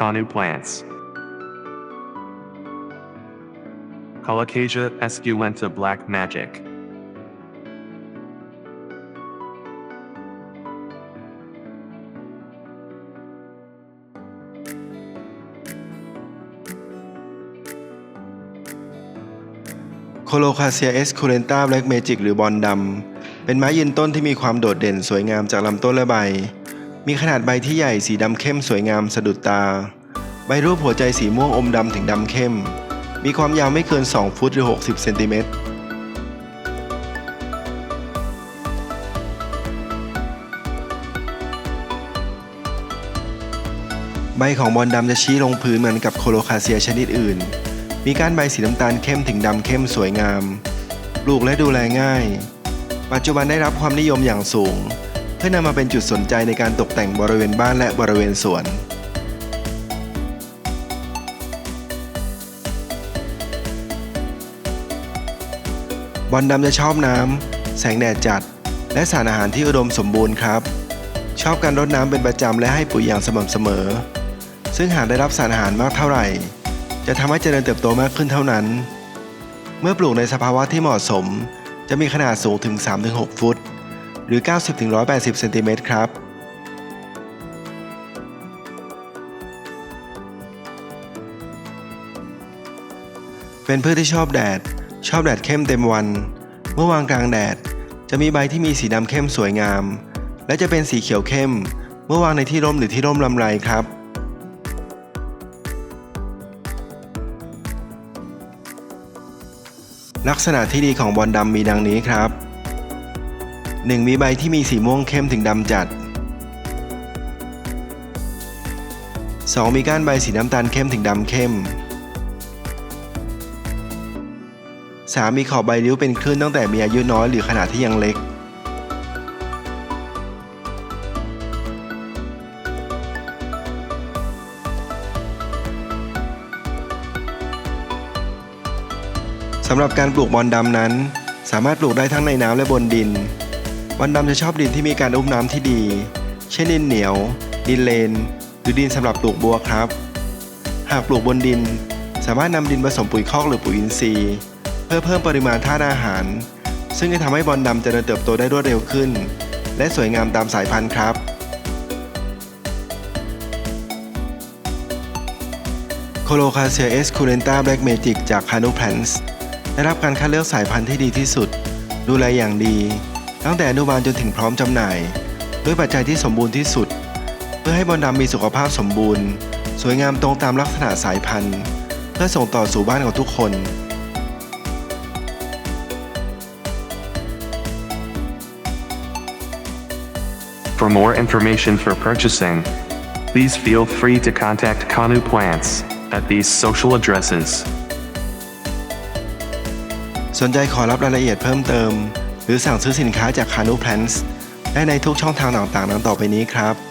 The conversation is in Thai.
Kanu plants. Colocasia esculenta black magic. c o l o c a c i a e s c u l e n t a Black Magic หรือบอลดำ เป็นไม้ยืนต้นที่มีความโดดเด่นสวยงามจากลำต้นและใบ มีขนาดใบที่ใหญ่สีดำเข้มสวยงามสะดุดตา ใบรูปหัวใจสีม่วงอมดำถึงดำเข้ม มีความยาวไม่เกิน 2 ฟุตหรือ 60 เซนติเมตรใบของบอลดำจะชี้ลงพื้นเหมือนกับโคโลคาเซียชนิดอื่น มีก้านใบสีน้ำตาลเข้มถึงดำเข้มสวยงาม ปลูกและดูแลง่าย ปัจจุบันได้รับความนิยมอย่างสูง เพื่อนำมาเป็นจุดสนใจในการตกแต่งบริเวณบ้านและบริเวณสวน บอลดำจะชอบน้ำ แสงแดดจัด และสารอาหารที่อุดมสมบูรณ์ครับ ชอบการรดน้ำเป็นประจำและให้ปุ๋ยอย่างสม่ำเสมอ ซึ่งหากได้รับสารอาหารมากเท่าไหร่ จะทำให้เจริญเติบโตมากขึ้นเท่านั้น เมื่อปลูกในสภาวะที่เหมาะสม จะมีขนาดสูงถึง 3-6 ฟุต หรือ 90-180เซนติเมตรครับเป็นพืชที่ชอบแดด ชอบแดดเข้มเต็มวัน เมื่อวางกลางแดด จะมีใบที่มีสีดำเข้มสวยงาม และจะเป็นสีเขียวเข้ม เมื่อวางในที่ร่มหรือที่ร่มลำไรครับลักษณะที่ดีของบอลดำมีดังนี้ครับ 1. มีใบที่มีสีม่วงเข้มถึงดำจัด 2. มีก้านใบสีน้ำตาลเข้มถึงดำเข้ม 3. มีขอบใบริ้วเป็นคลื่นตั้งแต่มีอายุน้อยหรือขนาดที่ยังเล็ก สำหรับการปลูกบอลดำนั้น สามารถปลูกได้ทั้งในน้ำและบนดิน บอลดำจะชอบดินที่มีการอุ้มน้ำที่ดี เช่นดินเหนียว ดินเลน หรือดินสำหรับปลูกบัวครับ หากปลูกบนดิน สามารถนำดินผสมปุ๋ยคอกหรือปุ๋ยอินทรีย์ เพื่อเพิ่มปริมาณธาตุอาหาร ซึ่งจะทำให้บอลดำเจริญเติบโตได้รวดเร็วขึ้น และสวยงามตามสายพันธุ์ครับ โคโลคาเซียเอสคูเรนตาแบล็กเมจิกจากคานูแพลนส์ได้รับการคัดเลือกสายพันธุ์ที่ดีที่สุด ดูแลอย่างดี ตั้งแต่อนุบาลจนถึงพร้อมจำหน่าย ด้วยปัจจัยที่สมบูรณ์ที่สุด เพื่อให้บอลดำมีสุขภาพสมบูรณ์ สวยงามตรงตามลักษณะสายพันธุ์ เพื่อส่งต่อสู่บ้านของทุกคน For more information for purchasing, please feel free to contact Kanu Plants at these social addresses. สนใจขอรับรายละเอียดเพิ่มเติมห รือสั่งซื้อสินค้าจากคานูแพลนส์ได้ในทุกช่องทางต่างๆ ดังต่อไปนี้ครับ